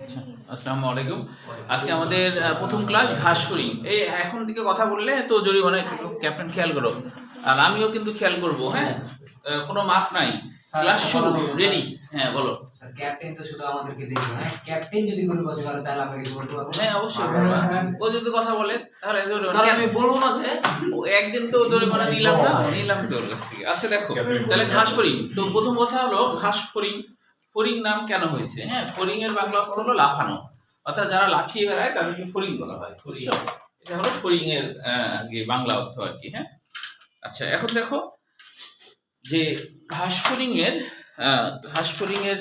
আসসালামু আলাইকুম। আজকে আমাদের প্রথম ক্লাস ঘাসফড়িং এই এখন দিকে কথা বললে তো জরিমানা একটু ক্যাপ্টেন খেয়াল করো। আর আমিও কিন্তু খেয়াল করব হ্যাঁ? কোনো মাপ নাই। ক্লাস শুরু। রেডি হ্যাঁ বলো। স্যার ক্যাপ্টেন তো শুধু আমাদেরকে দেখবে হ্যাঁ? ক্যাপ্টেন যদি কোনো কথা করে তাহলে আমরা কিছু বলতে পারব হ্যাঁ অবশ্যই ও যদি কথা বলে তাহলে কারণ আমি বলব না যে একদিন তো জরিমানা নিলাম না নিলাম তো ওর কাছ থেকে। আচ্ছা দেখো তাহলে ঘাস ফড়িং তো প্রথম কথা হলো ঘাস ফড়িং নাম কেন হয়েছে? হ্যাঁ ফড়িং এর বাংলা অর্থ হলো লাফানো। অর্থাৎ যারা লাফিয়ে বেড়ায় তাদেরকে ফড়িং বলা হয়। বুঝছ? এটা হলো ফড়িং এর বাংলা অর্থ আর কি হ্যাঁ? আচ্ছা এখন দেখো যে ঘাস ফড়িং এর আহ, ঘাস ফড়িং এর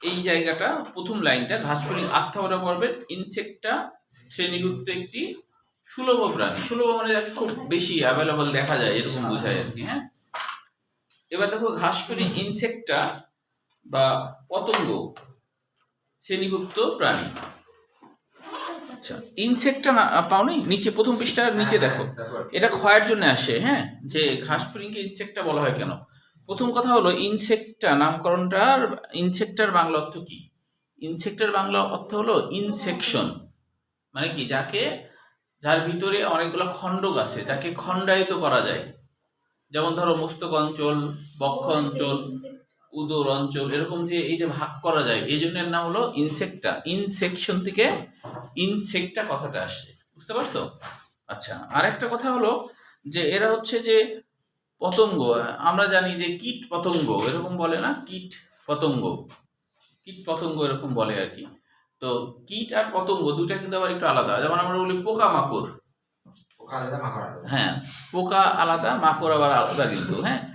এই জায়গাটা প্রথম লাইনটা ঘাস ফড়িং আত্মাবরা পর্বের ইনসেক্টটা শ্রেণীভুক্ত একটি সুলভ প্রাণী। সুলভ মানে খুব বেশি অ্যাভেলেবল দেখা যায় এরকম বোঝায় আর কি হ্যাঁ? এবার দেখো ঘাস ফড়িং ইনসেক্টটা বা পতঙ্গ শ্রেণীভুক্ত প্রাণী। আচ্ছা ইনসেক্টটা না পাওনি নিচে প্রথম পৃষ্ঠার নিচে দেখো। এটা ক্ষয়ের জন্য আসে হ্যাঁ? যে ঘাস ফড়িংকে ইনসেক্টটা বলা হয় কেন? প্রথম কথা হলো ইনসেক্টটা নামকরণটার ইনসেক্টার বাংলা অর্থ কি? ইনসেক্টার বাংলা অর্থ হলো ইনসেকশন মানে কি? যাকে যার ভিতরে অনেকগুলো খণ্ডক আছে যাকে খণ্ডায়িত করা যায়। যেমন ধরো মস্তক অঞ্চল বক্ষ অঞ্চল উদর অঞ্চল এরকম যে এই যে ভাগ করা যায় এই জন্য এর নাম হলো ইনসেক্টা ইনসেকশন থেকে ইনসেক্টা কথাটা আসছে। বুঝতে পারছ? আচ্ছা আর একটা কথা হলো যে এরা হচ্ছে যে পতঙ্গ। আমরা জানি যে কীট পতঙ্গ এরকম বলে না? কীট পতঙ্গ। কীট পতঙ্গ এরকম বলে আর কি। তো কীট আর পতঙ্গ দুইটা কিন্তু আবার একটু আলাদা। যেমন আমরা বলি পোকা মাকড়। হ্যাঁ পোকা আলাদা মাকড় আবার আলাদা কিন্তু হ্যাঁ?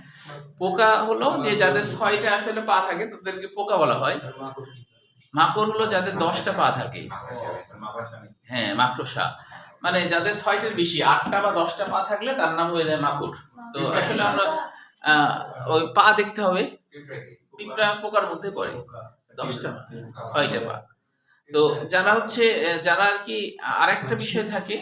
পোকা হলো যে যাদের ছয়টা আসলে পা থাকে তাদেরকে পোকা বলা হয়। মাকড় হলো যাদের দশটা পা থাকে। হ্যাঁ মাকড়সা। মানে যাদের ছয়টার বেশি, আটটা বা দশটা পা থাকলে তার নাম হয়ে যায় মাকড়। তো আসলে আমরা ওই পা দেখতে হবে। পিঁপড়া পোকার মধ্যে পড়ে দশটা ছয়টা পা। তো যারা হচ্ছে, যারা আর কি আরেকটা বিষয় থাকে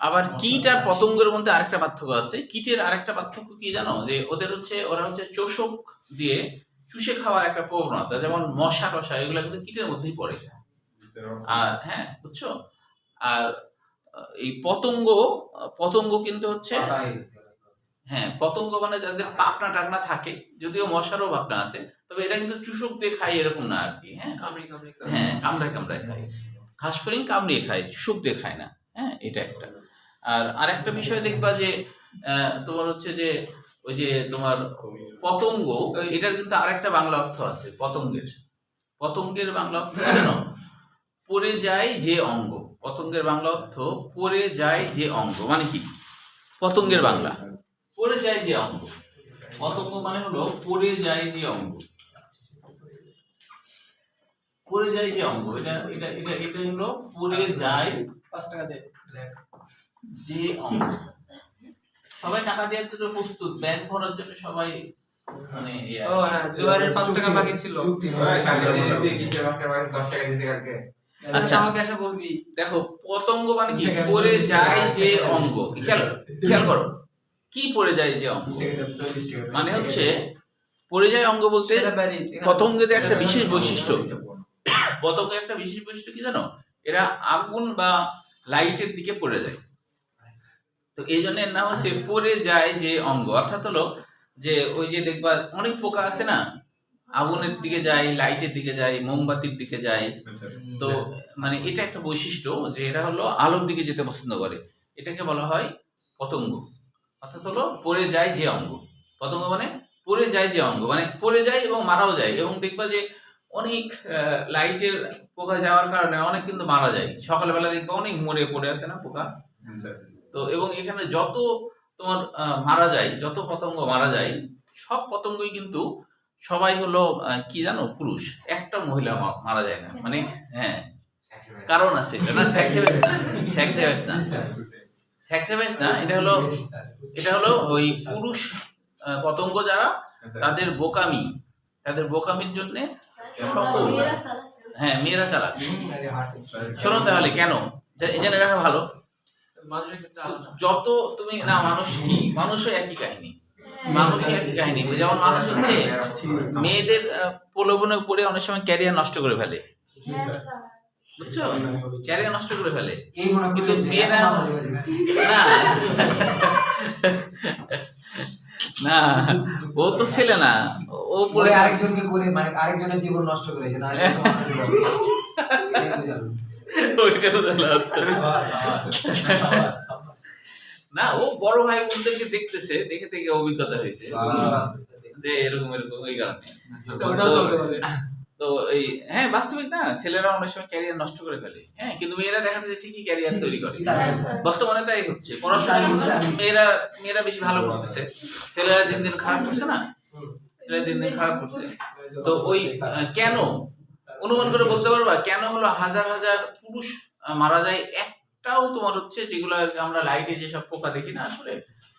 আবার কীট আর পতঙ্গের মধ্যে আরেকটা পার্থক্য আছে। কীটের আরেকটা পার্থক্য কি জানো? যে ওদের হচ্ছে ওরা হচ্ছে চোষক দিয়ে চুষে খাওয়ার একটা প্রবণতা যেমন মশা টশা এগুলো কিন্তু কীটের মধ্যেই পড়ে। আর হ্যাঁ বুঝছ? আর এই পতঙ্গ পতঙ্গ কিন্তু হচ্ছে হ্যাঁ পতঙ্গ মানে যাদের পাপনা টাকনা থাকে যদিও মশারও পাকনা আছে তবে এটা কিন্তু চুষক দিয়ে খায় এরকম না আর কি হ্যাঁ? কামড়ি কামড়ি হ্যাঁ কামড়ায় কামড়ায় খায়। ঘাস ফড়িং কামড়িয়ে খায় চুষক দিয়ে খায় না হ্যাঁ এটা একটা। আর আরেকটা বিষয় দেখবা যে তোমার হচ্ছে যে, ওই যে তোমার পতঙ্গ, এটার কিন্তু আরেকটা বাংলা অর্থ আছে, পতঙ্গের। পতঙ্গের বাংলা অর্থ জানো? পড়ে যায় যে অঙ্গ। পতঙ্গের বাংলা অর্থ পড়ে যায় যে অঙ্গ। মানে কি? পতঙ্গের বাংলা। পড়ে যায় যে অঙ্গ। পতঙ্গ মানে হলো পড়ে যায় যে অঙ্গ। পড়ে যায় যে অঙ্গ। এটা এটা এটা এটা হলো পড়ে যায় পাঁচ টাকা দে। যে অঙ্গ সবাই টাকা দেওয়ার জন্য প্রস্তুত ব্যাংক ভরার জন্য সবাই মানে ও। হ্যাঁ জোয়ারের টাকা বাকি ছিল। আচ্ছা। আমাকে এসে বলবি দেখো পতঙ্গ মানে কি? পড়ে যায় যে অঙ্গ। খেয়াল খেয়াল করো কি পড়ে যায় যে অঙ্গ? মানে হচ্ছে পড়ে যায় অঙ্গ বলতে পতঙ্গের একটা বিশেষ বৈশিষ্ট্য। পতঙ্গের একটা বিশেষ বৈশিষ্ট্য কি জানো? এরা আগুন বা লাইটের দিকে পড়ে যায়। তো এই জন্য এর নাম হচ্ছে পরে যায় যে অঙ্গ। অর্থাৎ হলো যে ওই যে দেখবা অনেক পোকা আছে না? আগুনের দিকে যায় লাইটের দিকে যায় মোমবাতির দিকে যায়। তো মানে এটা একটা বৈশিষ্ট্য যে এরা হলো আলোর দিকে যেতে পছন্দ করে। এটাকে বলা হয় পতঙ্গ। অর্থাৎ হলো পড়ে যায় যে অঙ্গ। পতঙ্গ মানে পড়ে যায় যে অঙ্গ। মানে পড়ে যায় এবং মারাও যায়। এবং দেখবা যে অনেক আহ, লাইটের পোকা যাওয়ার কারণে অনেক কিন্তু মারা যায়। সকালবেলা দেখবা অনেক মরে পড়ে আছে না পোকা? তো এবং এখানে যত তোমার মারা যায় যত পতঙ্গ মারা যায় সব পতঙ্গই কিন্তু সবাই হলো কি জানো পুরুষ। একটা মহিলা মারা যায় না। মানে হ্যাঁ। কারণ আছে এটা না স্যাক্রিফাইস স্যাক্রিফাইস না। স্যাক্রিফাইস না এটা হলো এটা হলো ওই পুরুষ পতঙ্গ যারা তাদের বোকামি। তাদের বোকামির জন্য সকল হ্যাঁ মেয়েরা চালাক। শোনো তাহলে কেন? জেনে রাখা ভালো। যত তুমি না মানুষ কি? মানুষও একই কাহিনী। মানুষই একই কাহিনী। যেমন মানুষ হচ্ছে মেয়েদের আহ, প্রলোভনে পড়ে অনেক সময় ক্যারিয়ার নষ্ট করে ফেলে। বুঝছ? ক্যারিয়ার নষ্ট করে ফেলে। কিন্তু মেয়েরা- না। না ও তো ছেলে না। ও পড়ে। আরেকজনকে করে মানে আরেকজনের জীবন নষ্ট করেছে না হচ্ছে। না ও বড় ভাই বোনদেরকে দেখতেছে দেখে দেখে অভিজ্ঞতা হয়েছে। যে এরকম এরকম ওই কারণে। পারে তো এই হ্যাঁ বাস্তবিক না ছেলেরা অনেক সময় ক্যারিয়ার নষ্ট করে ফেলে। হ্যাঁ কিন্তু মেয়েরা দেখা যায় ঠিকই ক্যারিয়ার তৈরি করে। বর্তমানে তাই হচ্ছে। পড়াশোনা মেয়েরা মেয়েরা বেশি ভালো করতেছে। ছেলেরা দিন দিন খারাপ করছে না? ছেলেরা দিন দিন খারাপ করছে। তো ওই কেন অনুমান করে বলতে পারবা কেন হলো হাজার হাজার পুরুষ মারা যায়? একটাও তোমার হচ্ছে যেগুলো আমরা লাইটে যেসব পোকা দেখি না আসলে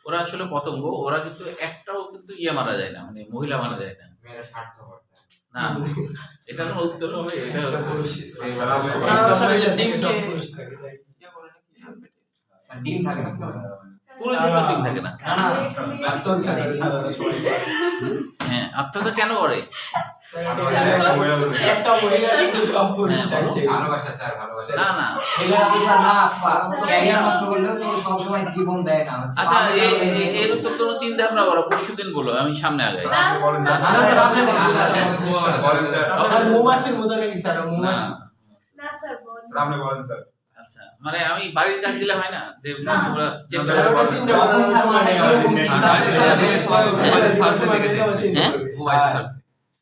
ওরা আসলে পতঙ্গ। ওরা কিন্তু একটাও কিন্তু ইয়ে মারা যায় না মানে মহিলা মারা যায় না। মেয়েরা স্বার্থপর না এটা কোনো উত্তর হবে এটা ইয়ে ডিম থাকে না? পুরো জীবন থাকে না না, না, হ্যাঁ আত্মহত্যা কেন করে একটা মহিলা কিন্তু সব পুরুষ হ্যাঁ, বলো। ভালোবাসা স্যার ভালোবাসা না না ছেলেরা তো স্যার না ক্যারিয়ার নষ্ট করলেও তো সবসময় জীবন দেয় না আচ্ছা এ- এর উত্তর কোনো চিন্তা ভাবনা করো পরশু দিন বলো আমি সামনে না, স্যার, আপনি আচ্ছা, স্যার। মতো নাকি স্যার মৌমাছি বলেন আচ্ছা মানে আমি বাড়ির কাজ দিলে হয় না যে তোমরা চেষ্টা আর করো ওটা চিন্তা করুন, স্যার, মানে এরকম চিন্তা হ্যাঁ? স্যার,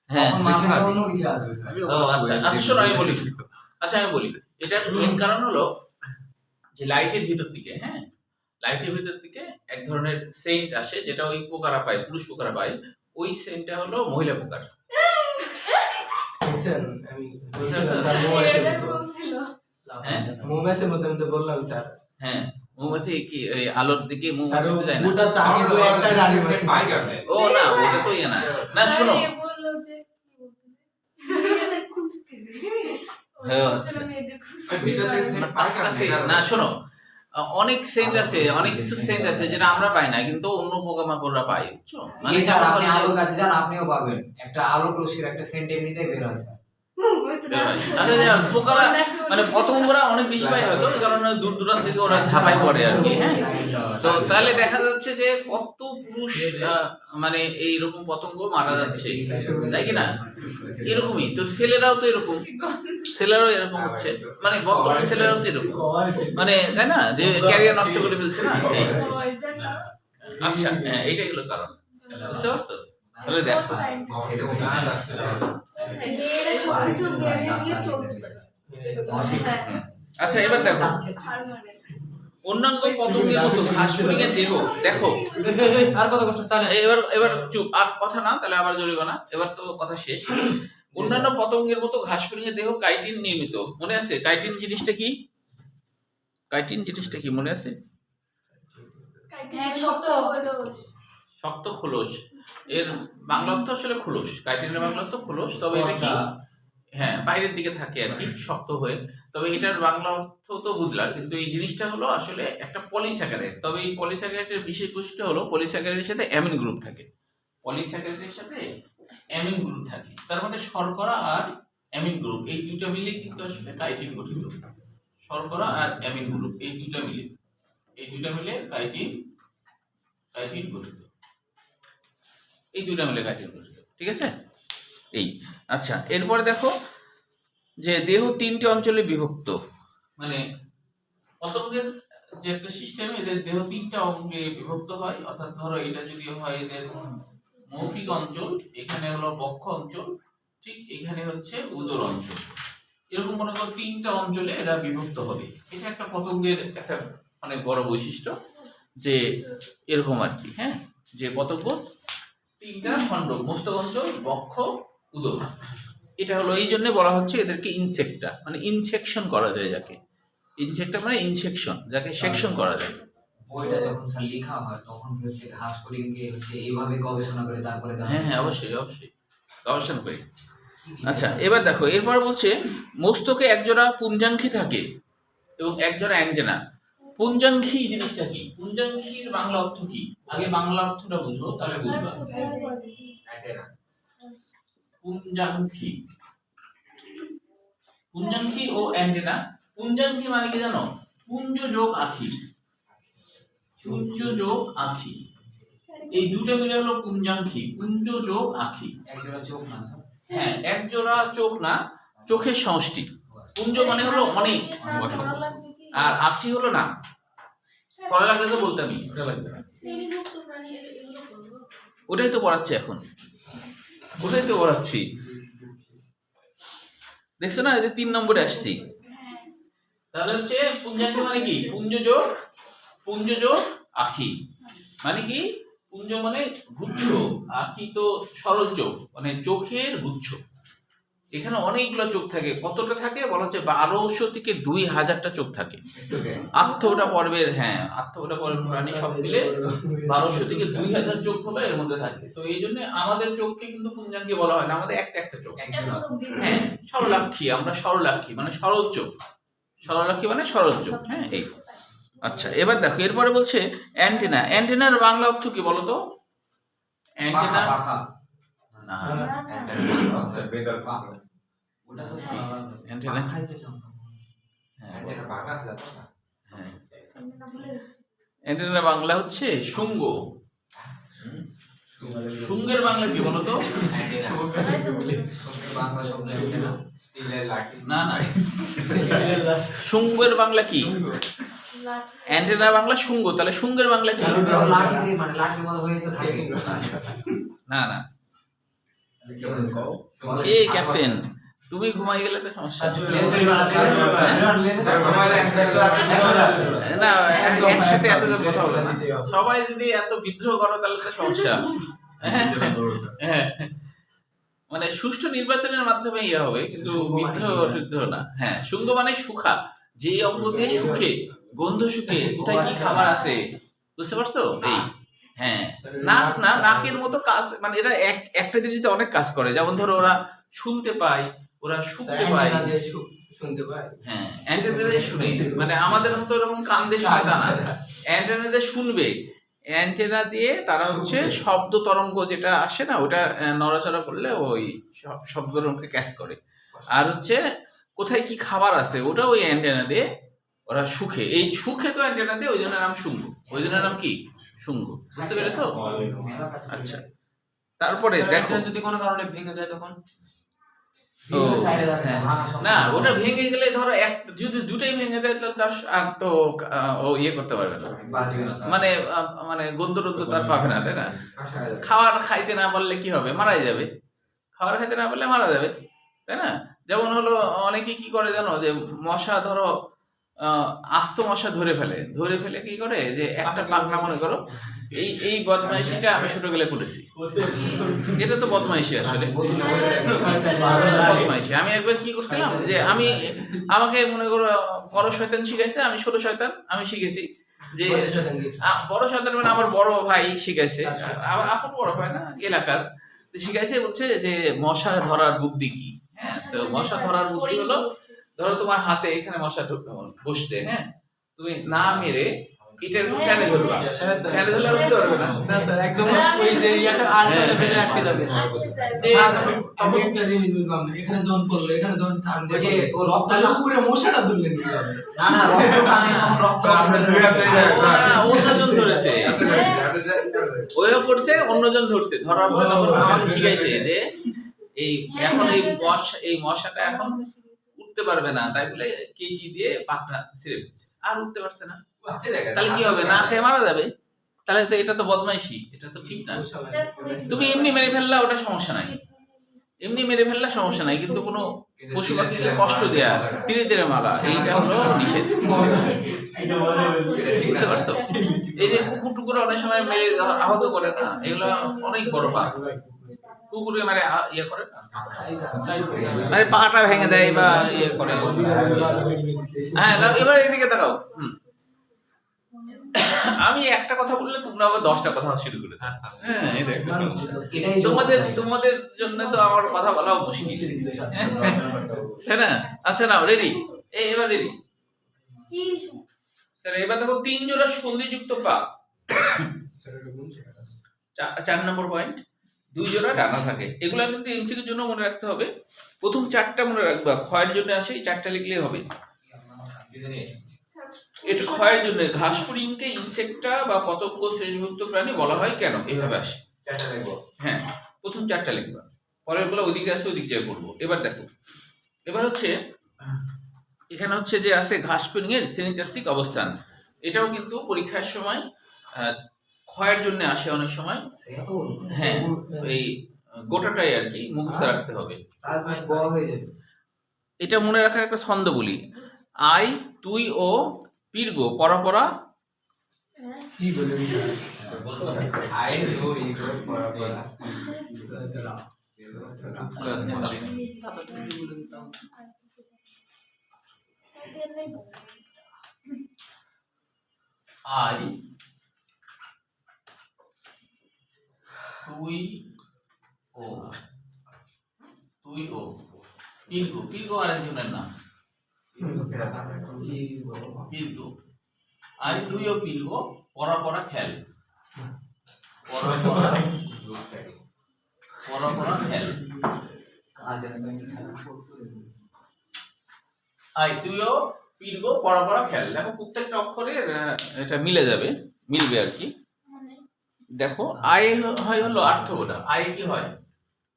হ্যাঁ তখন মাথায় অন্য কিছু আসবে স্যার ও আচ্ছা আচ্ছা শোনো আমি বলি আচ্ছা আমি বলি এটার মেন কারণ হলো যে লাইটের ভিতর দিকে হ্যাঁ লাইটের ভিতর দিকে এক ধরনের সেন্ট আসে যেটা ওই পোকারা পায় পুরুষ পোকারা পায় ওই সেন্টটা হলো মহিলা পোকার বুঝছেন? আমি বলছিলাম, স্যার, মৌমাছির মতো। হ্যাঁ মৌমাছির মতো আমি বললাম স্যার হ্যাঁ মৌমাছি কি আলোর দিকে মৌমাছি যায় না? গোটা চাকরি তো একটা রানী মাছি। ও না ওটা তো ইয়ে না। না শোনো। হ্যাঁ, আচ্ছা। ভিতর থেকে না, scent কাছাকাছি পাই কেমনে? না। শোনো। অনেক সেন্ট আছে অনেক কিছু সেন্ট আছে যেটা আমরা পাই না কিন্তু অন্য পোকামাকড়রা পাই বুঝছ? মানে আপনি আলোর কাছে যান আপনিও পাবেন। একটা আলোক রশ্মির একটা সেন্ট এমনিতেই বের হয় স্যার আচ্ছা মানে পতঙ্গরা অনেক বেশি পায় হয়তো এই কারণে দূর দূরান্ত থেকে ওরা ঝাঁপাই করে আর কি হ্যাঁ? তো তাহলে দেখা যাচ্ছে যে কত পুরুষ আহ, মানে এইরকম পতঙ্গ মারা যাচ্ছে তাই কি না? এরকমই তো ছেলেরাও তো এরকম ছেলেরাও এরকম হচ্ছে মানে বর্তমান ছেলেরাও তো এরকম মানে তাই না? যে ক্যারিয়ার নষ্ট করে ফেলছে না? আচ্ছা হ্যাঁ এইটাই হলো কারণ বুঝতে পারছ? তাহলে দেখো। আচ্ছা এবার দেখো। অন্যান্য পতঙ্গের মতো ঘাস ফড়িংয়ের দেহ দেখো। আর কত কষ্ট এবার এবার চুপ আর কথা না তাহলে আবার জরিমানা এবার তো কথা শেষ। অন্যান্য পতঙ্গের মতো ঘাস ফড়িংয়ের দেহ কাইটিন নির্মিত মনে আছে? কাইটিন জিনিসটা কি? কাইটিন জিনিসটা কি মনে আছে? শক্ত খোলস। এর বাংলা অর্থ আসলে খোলস। কাইটিনের বাংলা অর্থ খোলস তবে এটা কি? হ্যাঁ বাইরের দিকে থাকে আর কি শক্ত হয়ে। তবে এটার বাংলা অর্থ তো বুঝলাম কিন্তু এই জিনিসটা হলো আসলে একটা পলিস্যাকারাইড তবে এই পলিস্যাকারাইডের বিশেষ বৈশিষ্ট্য হলো পলিস্যাকারাইডের সাথে অ্যামিন গ্রুপ থাকে। পলিস্যাকারাইডের সাথে অ্যামিন গ্রুপ থাকে। তার মানে শর্করা আর অ্যামিন গ্রুপ এই দুইটা মিলে কিন্তু আসলে কাইটিন গঠিত। শর্করা আর অ্যামিন গ্রুপ এই দুইটা মিলে। এই দুইটা মিলে কাইটিন কাইটিন গঠিত। এই দুইটা মিলে কাইটিন গঠিত ঠিক আছে? এই আচ্ছা এরপরে দেখো যে দেহ তিনটি অঞ্চলে বিভক্ত। মানে পতঙ্গের যে একটা সিস্টেম এদের দেহ তিনটা অঙ্গে বিভক্ত হয়। অর্থাৎ ধরো এটা যদি হয় এদের মৌখিক অঞ্চল, এখানে হলো বক্ষ অঞ্চল, ঠিক এখানে হচ্ছে উদর অঞ্চল। এরকম মনে করো তিনটা অঞ্চলে এরা বিভক্ত হবে। এটা একটা পতঙ্গের একটা অনেক বড় বৈশিষ্ট্য যে এরকম আর কি হ্যাঁ? যে পতঙ্গ তিনটা খণ্ড, মস্তক অঞ্চল, বক্ষ উদর এটা হলো এই জন্য বলা হচ্ছে এদেরকে ইনসেক্টা মানে ইনসেকশন করা যায় যাকে। ইনসেক্টা মানে ইনসেকশন যাকে সেকশন করা যায়। বইটা যখন স্যার লেখা হয় তখন কি হচ্ছে ঘাস ফড়িংকে হচ্ছে এইভাবে গবেষণা করে তারপরে হ্যাঁ হ্যাঁ অবশ্যই অবশ্যই। গবেষণা করি। আচ্ছা এবার দেখো এরপর বলছে মস্তকে একজোড়া পুঞ্জাঙ্খী থাকে এবং একজোড়া অ্যান্টেনা পুঞ্জাঙ্খী জিনিসটা কি? পুঞ্জাঙ্খীর বাংলা অর্থ কি? আগে বাংলা অর্থটা বুঝো তাহলে বুঝবা। পুঞ্জাঙ্খী পুঞ্জাঙ্কি ও অ্যান্টেনা। পুঞ্জাঙ্কি মানে কি জানো? পুঞ্জ যোগ আখি। পুঞ্জ যোগ আখি। এই দুটো মিলে হলো পুঞ্জ যোগ আখি। একজোড়া চোখ না হ্যাঁ এক জোড়া চোখ না চোখের সমষ্টি। পুঞ্জ মানে হলো অনেক আর আখি হলো না। পড়া লাগলে তো বলতামই ওটাই তো পড়াচ্ছি এখন। ওটাই তো পড়াচ্ছি? দেখছ না যে তিন নম্বরে আসছি। তাহলে হচ্ছে পুঞ্জাঙ্কি মানে কি? পুঞ্জ যোগ পুঞ্জ যোগ আখি। মানে কি? পুঞ্জ মানে গুচ্ছ। আখি তো সরল চোখ মানে চোখের গুচ্ছ। এখানে অনেকগুলো চোখ থাকে। কতটা থাকে? বলা হচ্ছে বারোশো থেকে দুই হাজারটা চোখ থাকে। আত্মটা পর্বের হ্যাঁ আত্মটা পর্বের প্রাণী সব মিলে বারোশো থেকে দুই হাজার চোখ হলো এর মধ্যে থাকে। তো এই জন্য আমাদের চোখকে কিন্তু পুঞ্জাঙ্কি বলা হয় না। আমাদের একটা একটা চোখ। হ্যাঁ সরলাক্ষী আমরা সরলাক্ষী মানে সরল চোখ। সরলাক্ষী মানে সরল চোখ হ্যাঁ এই। আচ্ছা এবার দেখো এরপরে বলছে অ্যান্টেনা। অ্যান্টেনার বাংলা অর্থ কি বলতো অ্যান্টেনা না বেটার পাক ওটা তো। অ্যান্টেনা। হ্যাঁ, হ্যাঁ। অ্যান্টেনার বাংলা হচ্ছে শুঙ্গ শুঙ্গের বাংলা কি বলতো বাংলা শব্দ অ্যান্টেনা। স্টিলের লাঠি না না শুঙ্গের বাংলা কি অ্যান্টেনার বাংলা শুঙ্গ তাহলে শুঙ্গের বাংলা কি মানে হয়ে না না। এ ক্যাপ্টেন তুমি ঘুমাই গেলে তো সমস্যা একসাথে না একসাথে এতজন কথা বলে না সবাই যদি এত বিদ্রোহ করো তাহলে তো সমস্যা হ্যাঁ। মানে সুষ্ঠু নির্বাচনের মাধ্যমে ইয়ে হবে কিন্তু বিদ্রোহ বিদ্রোহ না হ্যাঁ শুঙ্গ মানে সুখা যে অঙ্গ দিয়ে সুখে গন্ধ সুখে কোথায় কি খাবার আছে বুঝতে পারছ এই হ্যাঁ। নাক না নাকের মতো কাজ মানে এরা এক একটা জিনিসতে অনেক কাজ করে। যেমন ধরো ওরা শুনতে পায় ওরা শুনতে পায়। শুনতে পাই হ্যাঁ অ্যান্টেনা দিয়ে শুনে। মানে আমাদের মতো এরকম কান দিয়ে শুনে তা না। অ্যান্টেনা দিয়ে শুনবে। অ্যান্টেনা দিয়ে তারা হচ্ছে শব্দ তরঙ্গ যেটা আসে না ওটা নড়াচড়া করলে ওই শব্দ তরঙ্গকে ক্যাচ করে। আর হচ্ছে কোথায় কি খাবার আছে ওটা ওই অ্যান্টেনা দিয়ে ওরা সুখে এই সুখে তো অ্যান্টেনা দিয়ে ওই জন্য নাম শুনব। ওই জন্য নাম কি? শুঙ্গ বুঝতে পেরেছ? আচ্ছা। তারপরে দেখো। যদি কোনো কারণে ভেঙে যায় তখন? ভাঙা শব্দ। না ওটা ভেঙে গেলে ধরো এক যদি দুটাই ভেঙে যায় তাহলে তার আর তো ও ইয়ে করতে পারবে না। মানে মানে গন্ধ টন্ধ তার পাবে না তাই না। খাবার খাইতে না পারলে কি হবে? মারাই যাবে। খাবার খাইতে না পারলে মারা যাবে তাই না? যেমন হলো অনেকে কি করে জানো যে মশা ধরো আস্ত মশা ধরে ফেলে। ধরে ফেলে কি করে? যে একটা পাকনা মনে করো এই এই বদমাইশিটা আমি ছোট গেলে করেছি। এটা তো বদমাইশি আসলে। বদমাইশি। আমি একবার কি করছিলাম? যে আমি আমাকে মনে করো বড় শয়তান শিখাইছে আমি ছোট শয়তান আমি শিখেছি। যে বড় শয়তান মানে আমার বড় ভাই শিখাইছে। আমার আপন বড় ভাই না এলাকার। শিখাইছে বলছে যে মশা ধরার বুদ্ধি কি? হ্যাঁ তো মশা ধরার বুদ্ধি হলো ধরো তোমার হাতে এখানে মশা বসছে হ্যাঁ? তুমি না মেরে ইটের টানে ধরবা। টানে ধরলে উঠতে পারবে না। না স্যার একদম ওই যে ইয়াটা আর ভেতরে আটকে যাবে। আমি একটা জিনিস বুঝলাম না এখানে যখন করল এখানে যখন টান ওই ও রক্ত উপরে মশাটা ধরলেন না না রক্ত টানে রক্ত স্যার, দুই হাতে যায়, ও স্যার। না, অন্যজন ধরেছে। ওইও করছে অন্যজন ধরছে। ধরার পরে তখন আমাকে শিখাইছে যে এই এখন এই মশা এই মশাটা এখন উঠতে পারবে না তাই বলে কেচি দিয়ে পাকনা ছিঁড়ে ফেলছে আর উঠতে পারছে না। তাহলে কি হবে? না খেয়ে মারা যাবে? তাহলে তো এটা তো বদমাইশি এটা তো ঠিক না। তুমি এমনি মেরে ফেললা ওটা সমস্যা নাই। এমনি মেরে ফেললা সমস্যা নাই কিন্তু কোনো পশু পাখিকে কষ্ট দেয়া। ধীরে ধীরে মালা এইটা হলো নিষেধ। বুঝতে পারছ? এই যে কুকুর টুকুর অনেক সময় মেরে আহত করে না এগুলো অনেক বড় পাপ। কুকুরে মানে ইয়ে করে না? মানে পাটা ভেঙে দেয় বা ইয়ে করে। হ্যাঁ এবার এদিকে তাকাও। আমি একটা কথা বললে তোমরা আবার দশটা কথা শুরু করে হ্যাঁ একটা সমস্যা। এটাই তোমাদের তোমাদের জন্য তো আমার কথা বলা মুশকিল। তাই না? আচ্ছা নাও রেডি এই এবার রেডি তাহলে এবার দেখো তিন জোড়া সন্ধিযুক্ত পা। চা- চার নম্বর পয়েন্ট দুই জোড়া ডানা থাকে। এগুলো কিন্তু এমসিকিউর জন্য মনে রাখতে হবে। প্রথম চারটা মনে রাখবা। ক্ষয়ের জন্য আসে এই চারটা লিখলেই হবে। এটা ক্ষয়ের জন্য। ঘাস ফড়িংকে ইনসেক্টা বা পতঙ্গ শ্রেণীভুক্ত প্রাণী বলা হয় কেন? এভাবে আসে। হ্যাঁ প্রথম চারটা লিখবা। পরেরগুলো ওদিকে আসে ওদিক যায় করব এবার দেখো। এবার হচ্ছে এখানে হচ্ছে যে আছে ঘাস এর শ্রেণীতাত্ত্বিক অবস্থান। এটাও কিন্তু পরীক্ষার সময় ক্ষয়ের জন্য আসে অনেক সময়। হ্যাঁ এই গোটাটাই আর কি মুখস্থ রাখতে হবে। হয়ে এটা মনে রাখার একটা ছন্দ বলি। আই তুই ও পীর্ঘ পরাপরা কি আই নো ইগো পড়া পড়া আই তুই ও। তুই ও। পীর্ঘ পীর্ঘ আরেকজনের নাম? পীর্ঘ আই তুই ও পীর্ঘ পরা পরা খেল। পরা খেল। আই, তুইও খেল। দেখো প্রত্যেকটা অক্ষরের এটা মিলে যাবে, মিলবে আর কি। দেখো আই হ- হয় হলো আর্থবোধা আই কি হয়?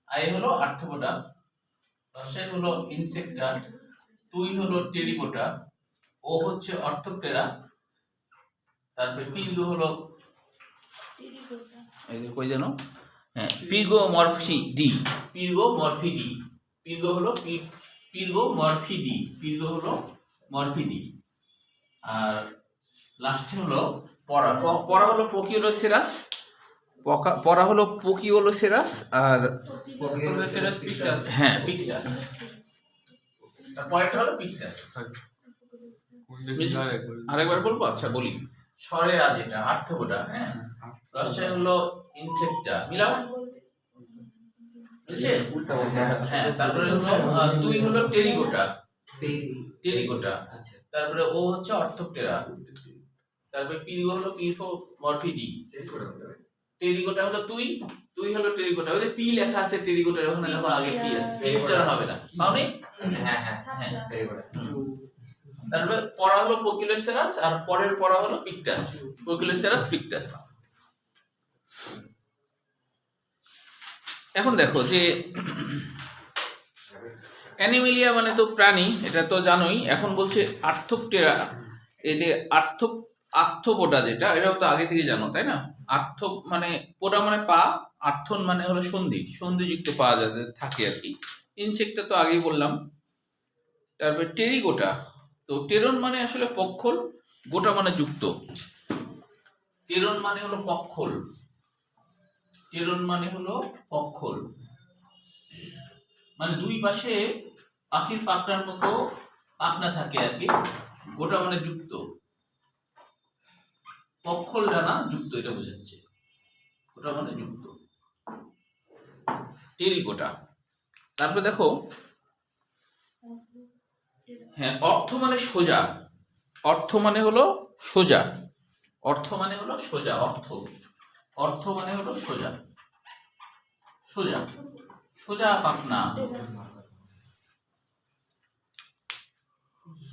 আই হলো আর্থবোধা রসাই হলো ইনসেক্টার তুই হলো টেরিকোটা ও হচ্ছে অর্থপ্টেরা তারপরে পীর্ঘ হলো এই যে কই জানো হ্যাঁ পীর্ঘ মরফি ডি। পীর্ঘ মরফি ডি। পীর্ঘ হলো পীর্ঘ মরফি ডি। পীর্ঘ হলো মরফি ডি। আর লাস্টে হলো পরা। পরা হলো পোকিওলোসেরাস পকা- পরা হলো পোকিওলোসেরাস আর হ্যাঁ। পিকটাস আর পরেরটা হলো পিকটাস আরেকবার বলব? আচ্ছা বলি। স্বরে আজ এটা আর্থবোটা হ্যাঁ। রসায় হলো ইনসেক্টা মিলাও? বুঝছে? হ্যাঁ তারপরে তুই হলো টেরিগোটা। টেরিগোটা। আচ্ছা। তারপরে ও হচ্ছে অর্থপটেরা। তারপরে পীর্ঘ হলো পীর্ঘ মরফিডি টেরিগোটা হলো তুই তুই হলো টেরিগোটা ওই যে পি লেখা আছে টেরিগোটার ওখানে লেখা আগে পি আছে। পি উচ্চারণ হবে না। পাওনি? হ্যাঁ হ্যাঁ হ্যাঁ এই করে তারপরে পড়া হলো পোকিলোসেরাস আর পরের পড়া হলো পিকটাস। পোকিলোসেরাস পিকটাস। এখন দেখো যে অ্যানিমেলিয়া মানে তো প্রাণী এটা তো জানোই। এখন বলছে আর্থপটেরা এই যে আর্থ আর্থপোডা যেটা, এটাও তো আগে থেকে জানো, তাই না? আর্থ মানে পোডা মানে পা, আর্থন মানে হলো সন্ধি, সন্ধিযুক্ত পা যাদের থাকে আর কি। ইনসেক্টটা তো আগেই বললাম। তারপরে টেরিগোটা, তো টেরন মানে আসলে পক্ষল, গোটা মানে যুক্ত। টেরন মানে হলো পক্ষল। টেরন মানে হলো পক্ষল। মানে দুই পাশে পাখির পাখনার মতো পাখনা থাকে আর কি, গোটা মানে যুক্ত। পক্ষল ডানা যুক্ত, এটা বোঝাচ্ছে। গোটা মানে যুক্ত। টেরিকোটা তারপরে দেখো হ্যাঁ অর্থ মানে সোজা। অর্থ মানে হলো সোজা। অর্থ মানে হলো সোজা, অর্থ। অর্থ মানে হলো সোজা। সোজা। সোজা পাখনা